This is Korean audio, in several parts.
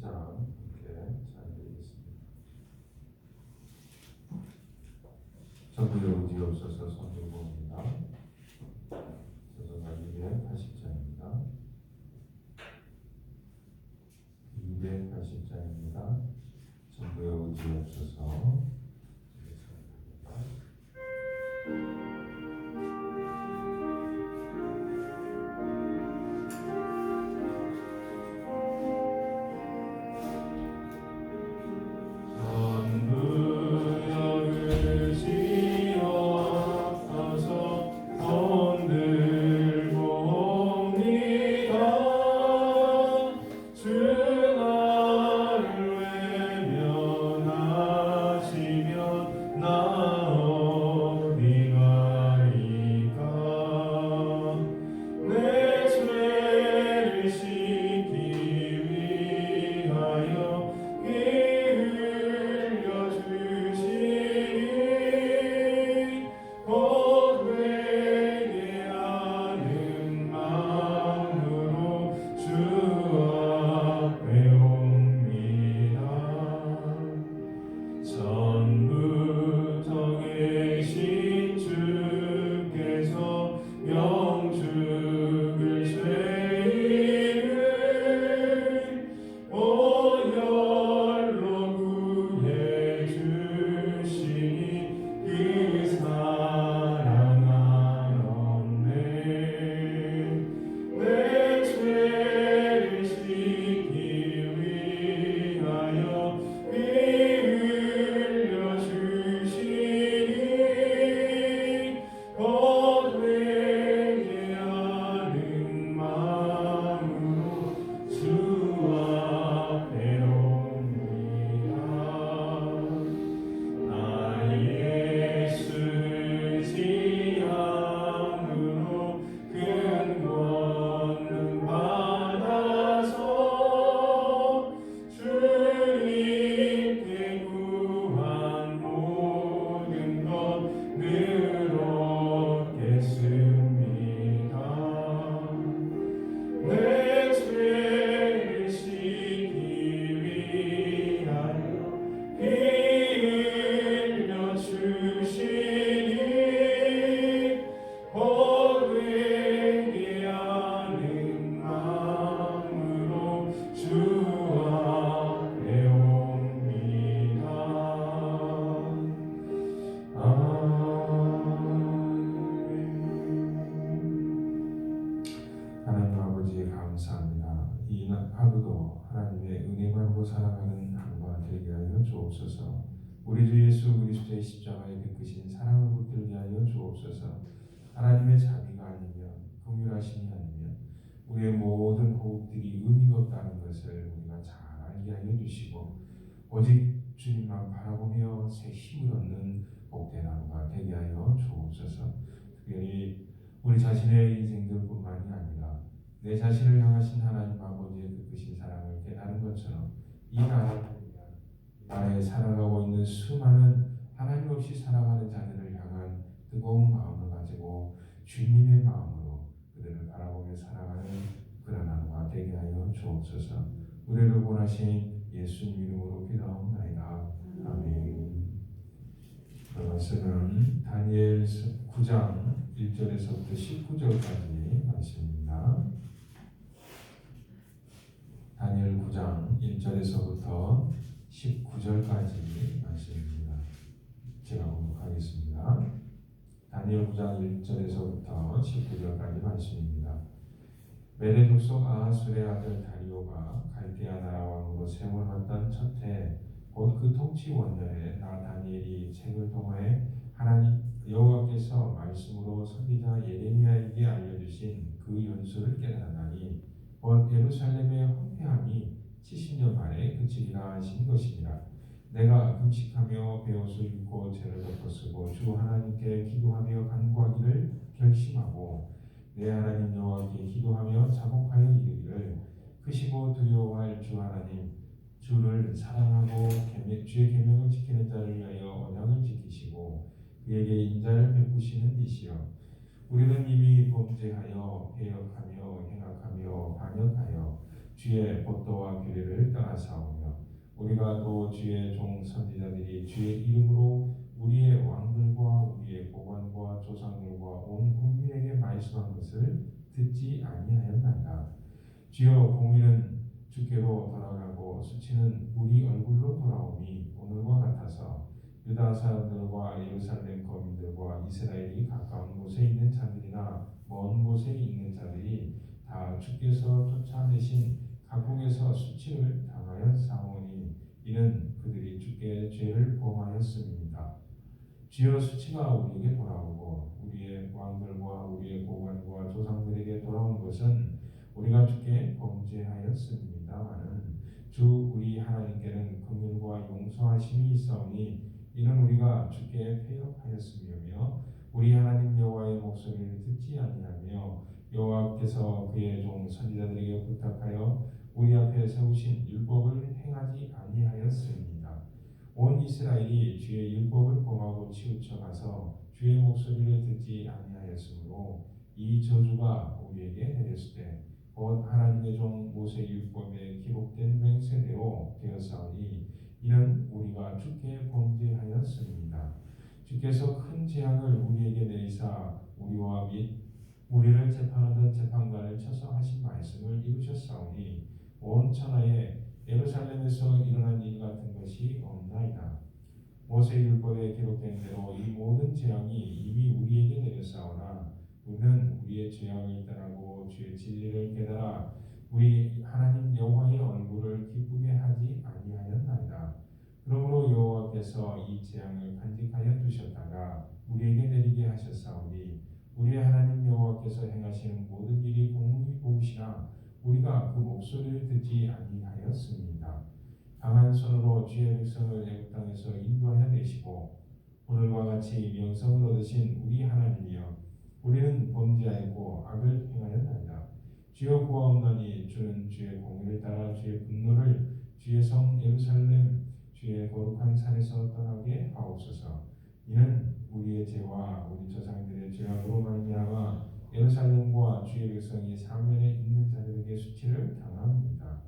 280장 이렇게 잘 되겠습니다. 전부의 의지 없어서 선조봅니다. 자신을 향하신 하나님 아버지의 그 크신 사랑을 깨달은 것처럼 이 위한 이 나라에 살아가고 있는 수많은 하나님 없이 살아가는 자들을 향한 뜨거운 마음을 가지고 주님의 마음으로 그들을 바라보며 살아가는 그런 하루가 되게 하여 주옵소서. 우리를 원하신 예수님 이름으로 기도하옵나이다. 아멘. 그 말씀은 다니엘 9장 1절에서부터 19절까지 말씀입니다. 다니엘 9장 1절에서부터 19절까지 말씀입니다. 제가 공독하겠습니다. 다니엘 9장 1절에서부터 19절까지 말씀입니다. 메대 족속 아하술의 아들 다리오가 갈대아 나라 왕으로 세움을 받던 첫해 곧그 통치 원년에 나 다니엘이 책을 통해 하나님 여호와께서 말씀으로 선지자 예레미야에게 알려주신 그 연수를 깨달았나니 곧 예루살렘의 황폐함이 70년 만에 그치리라 하신 것이니라 내가 금식하며 베옷을 입고 죄를 덮어쓰고 주 하나님께 기도하며 간구하기를 결심하고 내 하나님 여호와께 기도하며 자복하여 이르기를 크시고 두려워할 주 하나님 주를 사랑하고 계명- 주의 계명을 지키는 자를 위하여 언약을 지키시고 그에게 인자를 베푸시는 이시여 범죄하여 배역하며 행악하며 반역하여 주의 법도와 규례를 떠나사오며 우리가 또 주의 종 선지자들이 주의 이름으로 우리의 왕들과 우리의 고관과 조상들과 온 국민에게 말씀한 것을 듣지 아니하였나이다. 주여 공의는 주께로 돌아가고 수치는 우리 얼굴로 돌아오니 오늘과 같아서 유다 사람들과 예루살렘 거민들과 이스라엘이 가까운 곳에 있는 자들이나 먼 곳에 있는 자들이 다 주께서 쫓아내신 각국에서 수치를 당하여 사오니 이는 그들이 주께 죄를 범하였음입니다. 주여 수치가 우리에게 돌아오고 우리의 왕들과 우리의 고관과 조상들에게 돌아온 것은 우리가 주께 범죄하였습니다마는 주 우리 하나님께는 긍휼과 용서하심이 있사오니 이는 우리가 주께 패역하였으며 우리 하나님 여호와의 목소리를 듣지 아니하며 여호와께서 그의 종 선지자들에게 부탁하여 우리 앞에 세우신 율법을 행하지 아니하였습니다. 온 이스라엘이 주의 율법을 범하고 치우쳐 가서 주의 목소리를 듣지 아니하였으므로 이 저주가 우리에게 내렸을 때곧 하나님의 종 모세 율법에 기록된 맹세대로 되었사오니 이는 우리가 주께 범죄하였습니다. 주께서 큰 재앙을 우리에게 내리사 우리와 및 우리를 재판하던 재판관을 쳐서 하신 말씀을 이루셨사오니 온 천하에 예루살렘에서 일어난 일 같은 것이 없나이다. 모세 율법에 기록된 대로 이 모든 재앙이 이미 우리에게 내렸사오나 우리는 우리의 죄악을 떠나고 주의 진리를 깨달아 우리 하나님 여호와의 얼굴을 기쁘게 하지 아니하였나이다. 그러므로 여호와께서 이 재앙을 간직하여 두셨다가 우리에게 내리게 하셨사오니 우리의 하나님 여호와께서 행하시는 모든 일이 공문이 보시나 우리가 그 목소리를 듣지 아니하였습니다. 강한 손으로 주의 백성을 애굽 땅에서 인도하여 내시고 오늘과 같이 명성을 얻으신 우리 하나님이여 우리는 범죄하였고 악을 행하였나이다. 주여 구하옵나니 주는 주의 공의를 따라 주의 분노를 주의 성 예루살렘 주의 거룩한 산에서 떠나게 하옵소서. 이는 우리의 죄와 우리 조상들의 죄악으로 말미암아 예루살렘과 주의 백성이 사면에 있는 자들에게 수치를 당합니다.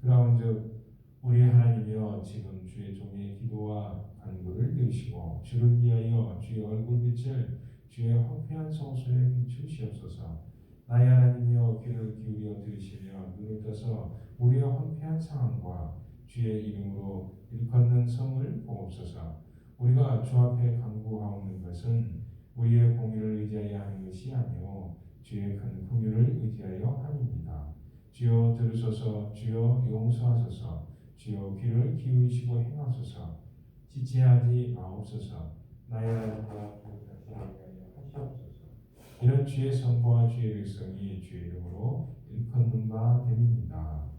그라운즉 우리 하나님이여 지금 주의 종의 기도와 간구를 들으시고 주를 위하여 주의 얼굴빛을 주의 황폐한 성소에 비추시옵소서. 나의 하나님이여 귀를 기울여 들으시며 눈을 떠서 우리의 황폐한 상황과 주의 이름으로 일컫는 성을 보옵소서. 우리가 주 앞에 간구하옵는 것은 우리의 공의를 의지하여 하는 것이 아니요 주의 큰 긍휼을 의지하여 함입니다. 주여 들으소서 주여 용서하소서 주여 귀를 기울이시고 행하소서 지체하지 마옵소서 나의 하나님과 하시옵소서 이런 주의 성부와 주의 백성이 주의 이름으로 일컫는 바 됨입니다.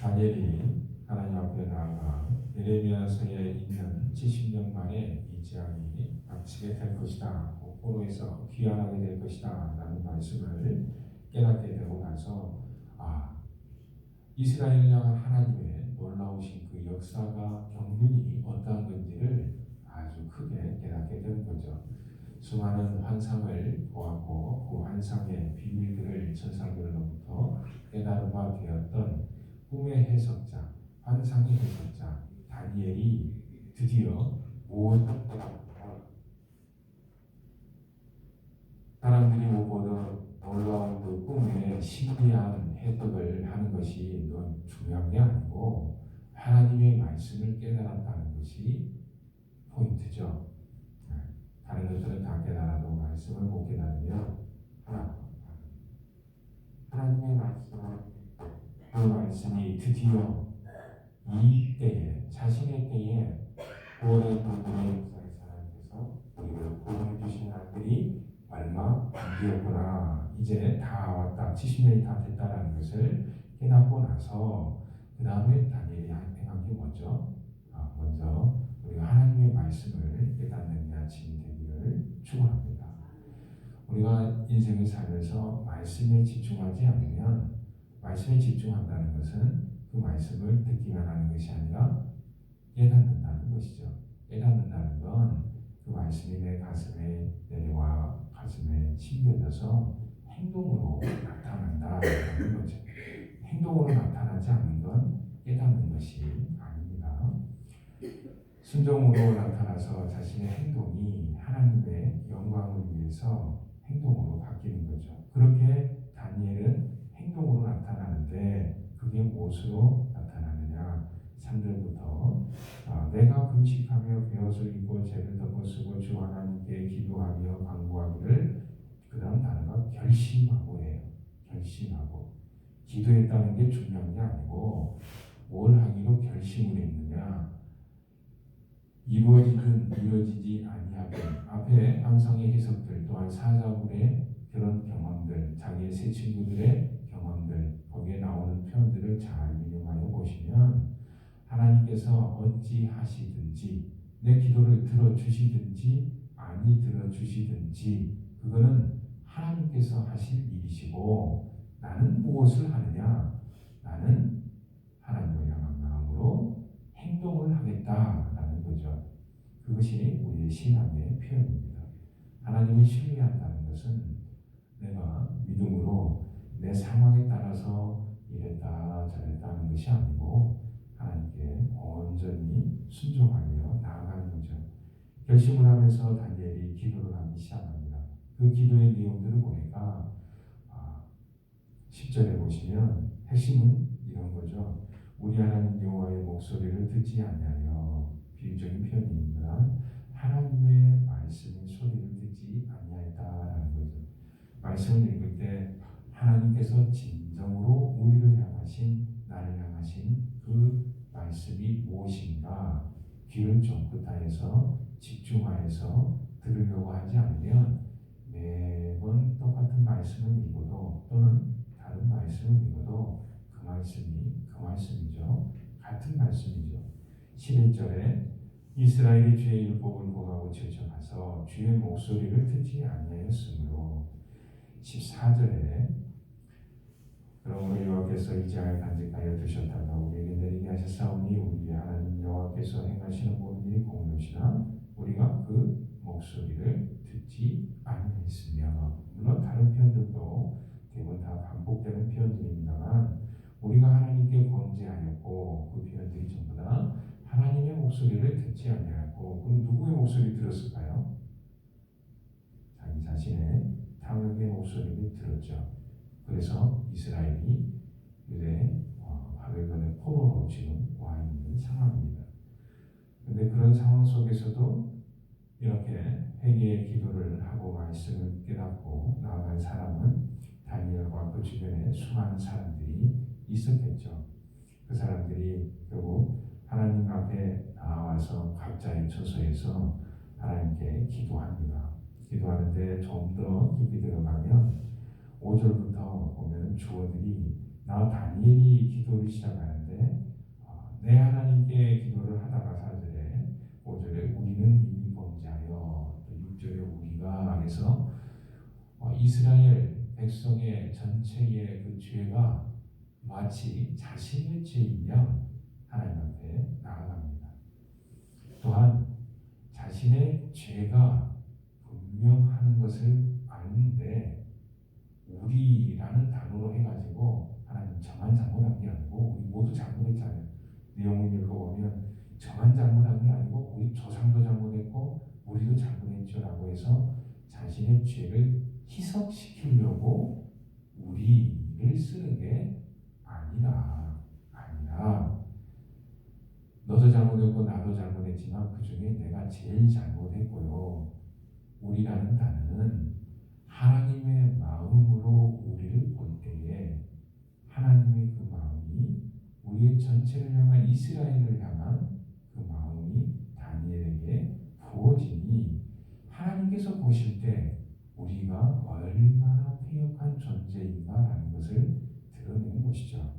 다니엘이 하나님 앞에 나아가 예레미야서에 있는 70년 만에 이 재앙이 닥치게 될 것이다. 포로에서 귀환하게 될 것이다. 라는 말씀을 깨닫게 되고 나서 아 이스라엘을 향한 하나님의 놀라우신 그 역사가 경륜이 어떠한 건지를 아주 크게 깨닫게 되는 거죠. 수많은 환상을 보았고 그 환상의 비밀들을 천사들로부터 깨달은 바 되었던 꿈의 해석자, 환상의 해석자 다니엘이 드디어 무엇을 사람들이 못 보던 놀라운 그 꿈의 신비한 해석을 하는 것이 중요한 게 아니고 하나님의 말씀을 깨달았다는 것이 포인트죠. 다른 것들은 다 깨달아도 말씀을 못 깨달으면 하나님의 말씀을 그 말씀이 드디어 이 때에 자신의 때에 구원의 동분의 역사의 사람께서 우리를 구원해 주신 날들이 얼마 안 되었구나 이제 다 왔다 70년이 다 됐다라는 것을 깨닫고 나서 그 다음에 다니엘이 행한 게 뭐죠? 아, 먼저 우리가 하나님의 말씀을 깨닫는 아침이 되기를 축원합니다. 우리가 인생을 살면서 말씀에 집중하지 않으면 말씀에 집중한다는 것은 그 말씀을 듣기만 하는 것이 아니라 깨닫는다는 것이죠. 깨닫는다는 건 그 말씀이 내 가슴에 내려와 가슴에 심겨져서 행동으로 나타난다 있다라는 거죠. 행동으로 나타나지 않는 건 깨닫는 것이 아닙니다. 순종으로 나타나서 자신의 행동이 하나님의 영광을 위해서 행동으로 바뀌는 거죠. 그렇게 다니엘은 행동으로 나타나는데 그게 무엇으로 나타나느냐? 3절부터 아, 내가 금식하며 베옷을 입고 죄를 덮어 쓰고 주 하나님께 기도하며 간구하기를 그 다음 단어가 결심하고예요. 결심하고 기도했다는 게 중요한 게 아니고 뭘 하기로 결심을 했느냐 이루어지든 이루어지지 아니하든 앞에 항상의 해석들 또한 사자굴의 그런 경험들 자기의 새 친구들의 경험들 거기에 나오는 표현들을 잘 민용하여 보시면 하나님께서 어찌 하시든지 내 기도를 들어주시든지 아니 들어주시든지 그거는 하나님께서 하실 일이시고 나는 무엇을 하느냐 나는 하나님을 향한 마음으로 행동을 하겠다라는 거죠. 그것이 우리의 신앙의 표현입니다. 하나님을 신뢰한다는 것은 내가 믿음으로 내 상황에 따라서 이랬다 저랬다 하는 것이 아니고 하나님께 온전히 순종하며 나아가는 거죠. 결심을 하면서 다니엘이 기도를 하기 시작합니다. 그 기도의 내용들을 보니까 10절에 보시면 핵심은 이런 거죠. 우리 하나님 여호와의 목소리를 듣지 아니하여 비유적인 표현입니다. 하나님의 말씀의 소리를 듣지 아니하였다라는 거죠. 말씀을 읽을 때 하나님께서 진정으로 우리를 향하신 나를 향하신 그 말씀이 무엇인가 귀를 쫑긋하여서 집중하여서 들으려고 하지 않으면 매번 똑같은 말씀을 읽어도 또는 다른 말씀을 읽어도 그 말씀이 그 말씀이죠. 같은 말씀이죠. 11절에 이스라엘이 주의 율법을 공하고 제쳐가서 주의 목소리를 듣지 아니하였으므로 14절에 그러므로 여호와께서 이제할 간직하여 두셨다가 우리에게 내리게 하셨사오니 우리 하나님 여호와께서 행하시는 모든 일이 공로시나 우리가 그 목소리를 듣지 아니하였으며 물론 다른 표현들도 대부분 다 반복되는 표현들입니다만 우리가 하나님께 범죄하였고 그 표현들이 전부 다 하나님의 목소리를 듣지 아니하였고 그럼 누구의 목소리 들었을까요? 자기 자신의 탐욕의 목소리를 들었죠. 그래서 이스라엘이 유대 어, 바벨론의 포로로 지금 와 있는 상황입니다. 그런데 그런 상황 속에서도 이렇게 회개의 기도를 하고 말씀을 깨닫고 나아간 사람은 다니엘과 그 주변에 수많은 사람들이 있었겠죠. 그 사람들이 결국 하나님 앞에 나와서 각자의 처소에서 하나님께 기도합니다. 기도하는데 좀 더 깊이 들어가면 5절부터 보면 주어들이 나 다니엘이 기도를 시작하는데 어, 내 하나님께 기도를 하다가 4절에 5절에 우리는 이미 범죄하여 또 6절에 우리가 해서 어, 이스라엘 백성의 전체의 그 죄가 마치 자신의 양 하나님 앞에 나아갑니다. 또한 자신의 죄가 분명하는 것을 아는데 우리라는 단어로 해가지고 하나님 저만 잘못한 게 아니고 우리 모두 잘못했잖아요. 내용을 읽어보면 저만 잘못한 게 아니고 우리 조상도 잘못했고 우리도 잘못했죠라고 해서 자신의 죄를 희석시키려고 우리를 쓰는 게 아니라 아니라 너도 잘못했고 나도 잘못했지만 그 중에 내가 제일 잘못했고요. 우리라는 단어는 하나님의 마음으로 우리를 볼 때에 하나님의 그 마음이 우리의 전체를 향한 이스라엘을 향한 그 마음이 다니엘에게 부어지니 하나님께서 보실 때 우리가 얼마나 폐역한 존재인가라는 것을 드러내는 것이죠.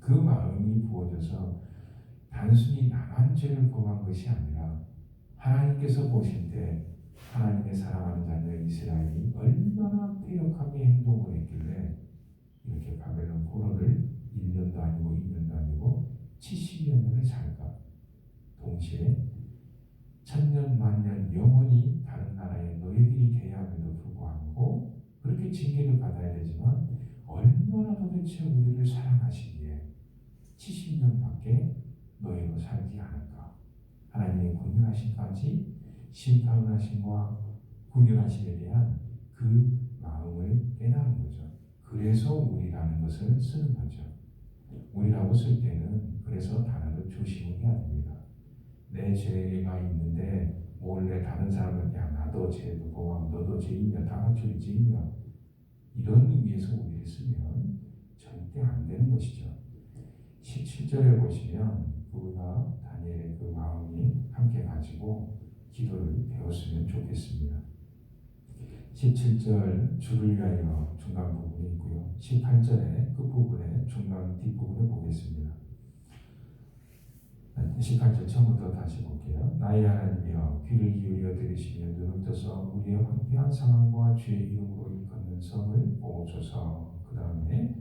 그 마음이 부어져서 단순히 나만 죄를 범한 것이 아니라 하나님께서 보실 때 하나님의 사랑하는 자녀 이스라엘이 얼마나 폐역하게 행동을 했길래 이렇게 바벨론 포로를 1년도 아니고 2년도 아니고 70년을 살까? 동시에 천년 만년 영원히 다른 나라의 너희들이 돼야 함에도 불구하고 그렇게 징계를 받아야 되지만 얼마나 도대체 우리를 사랑하시기에 70년밖에 너희로 살지 않을까? 하나님의 공연하심까지 심판하심과 공연하심에 대한 그 마음을 깨달은 거죠. 그래서 우리라는 것을 쓰는 거죠. 우리라고 쓸 때는 그래서 단어를 조심해야 됩니다. 내 죄가 있는데 몰래 다른 사람은 야 나도 죄도 고와 너도 죄이며 다 같이 죄이며 이런 의미에서 우리를 쓰면 절대 안 되는 것이죠. 17절에 보시면 우리가 다니엘의 그 마음이 함께 가지고 기도를 배웠으면 좋겠습니다. 17절 주를 위하여 중간 부분에 있고요. 18절의 끝부분에 중간 뒷부분에 보겠습니다. 18절 처음부터 다시 볼게요. 나의 하나님이여 귀를 기울여 들으시며 눈을 떠서 우리의 황폐한 상황과 주의 이름으로 일컫는 성을 보소서. 그 다음에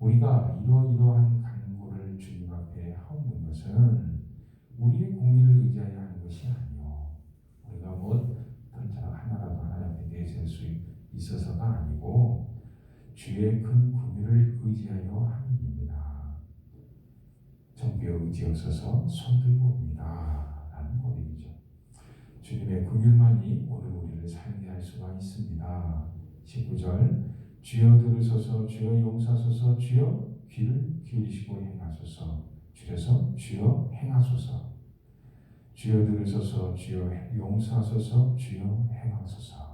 우리가 이러이러한 간구를 주님 앞에 하옵는 것은 우리의 공의를 의지하여 하는 것이 아니요. 우리가 뭐 던자 하나라도 하나님 앞에 내세울 수 있어서가 아니고 주의 큰 공의를 의지하여 함입니다. 정비에 의지없어서 손들고 옵니다. 라는 고백이죠. 주님의 긍휼만이 오늘 우리를 살게 할 수가 있습니다. 19절 주여 들으소서 주여 용사소서 주여 귀를 기울이시고 행하소서 줄여서 주여 행하소서 주여 들으소서 주여 용사소서 주여 행하소서.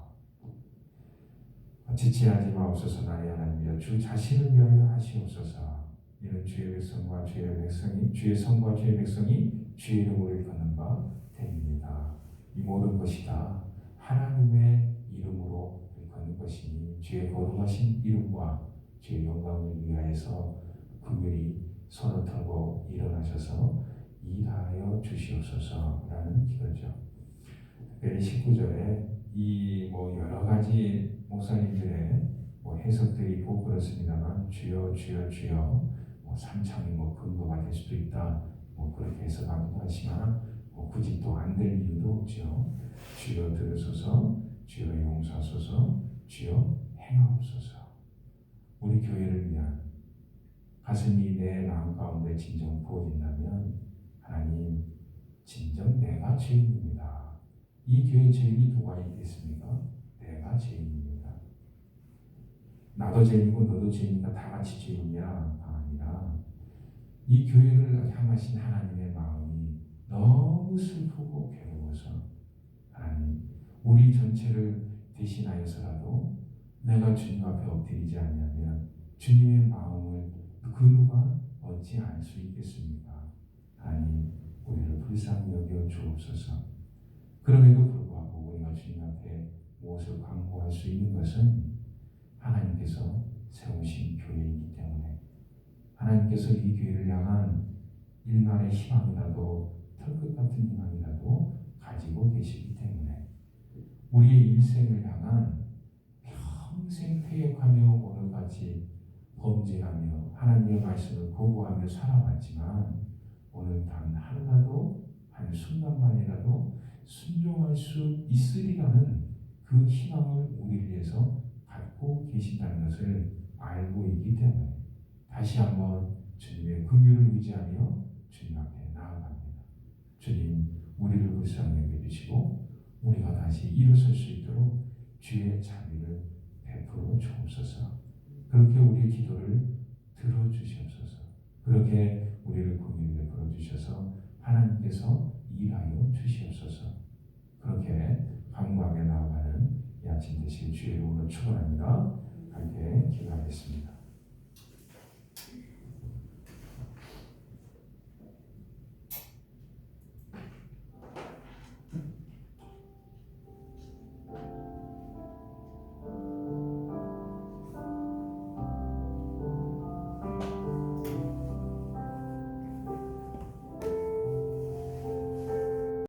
지체하지 마옵소서 나의 하나님이여. 주 자신을 위하여 하시옵소서. 이는 주의 백성과 주의 백성이 주의 성과 주의 백성이 주의 이름으로 일컫는 바 됩니다. 이 모든 것이 다. 하나님의 이름으로 일컫는 것이니 주의 거룩하신 이름과 주의 영광을 위하여서 그들이 서로 털고 일어나셔서 일하여 주시옵소서라는 기도죠. 특별히 19절에 이 뭐 여러 가지 목사님들의 뭐 해석들이 있고 그렇습니다만 주여 주여 주여 뭐 삼창이 뭐 근거가 될 수도 있다 뭐 그렇게 해석하기도 하지만 뭐 굳이 또 안 될 이유도 없죠. 주여 들으소서 주여 용서하소서 주여 행하옵소서 우리 교회를 위한 가슴이 내 마음 가운데 진정 부어진다면 하나님 진정 내가 죄인입니다. 이 교회 죄인이 누가 있겠습니까? 내가 죄인입니다. 나도 죄인이고 너도 죄인이니까 다 같이 죄인이야 아니라 이 교회를 향하신 하나님의 마음이 너무 슬프고 괴로워서 하나님 우리 전체를 대신하여서라도 내가 주님 앞에 엎드리지 않냐면 주님의 마음을 그 누가 얻지 않을 수 있겠습니까? 하나님 우리를 불쌍히 여겨 주옵소서. 그럼에도 불구하고 우리가 주님 앞에 무엇을 광고할 수 있는 것은 하나님께서 세우신 교회이기 때문에 하나님께서 이 교회를 향한 일말의 희망이라도 털끝 같은 희망이라도 가지고 계시기 때문에 우리의 일생을 향한 평생 퇴역하며 오늘같이 범죄하며 하나님의 말씀을 거부하며 살아왔지만 오늘 단 하루라도 한 순간만이라도 순종할 수 있으리라는 그 희망을 우리 위해서 갖고 계신다는 것을 알고 있기 때문에 다시 한번 주님의 긍휼을 의지하며 주님 앞에 나아갑니다. 주님 우리를 불쌍히 여겨주시고 우리가 다시 일어설 수 있도록 주의 자비를 베풀어 주옵소서. 그렇게 우리의 기도를 들어주시옵소서. 그렇게 우리를 긍휼히 베풀어 주셔서 하나님께서 일하여 주시옵소서. 그렇게 강구하게 나아가는 이 아침 되실 주의 이름으로 축원합니다. 함께 기도하겠습니다.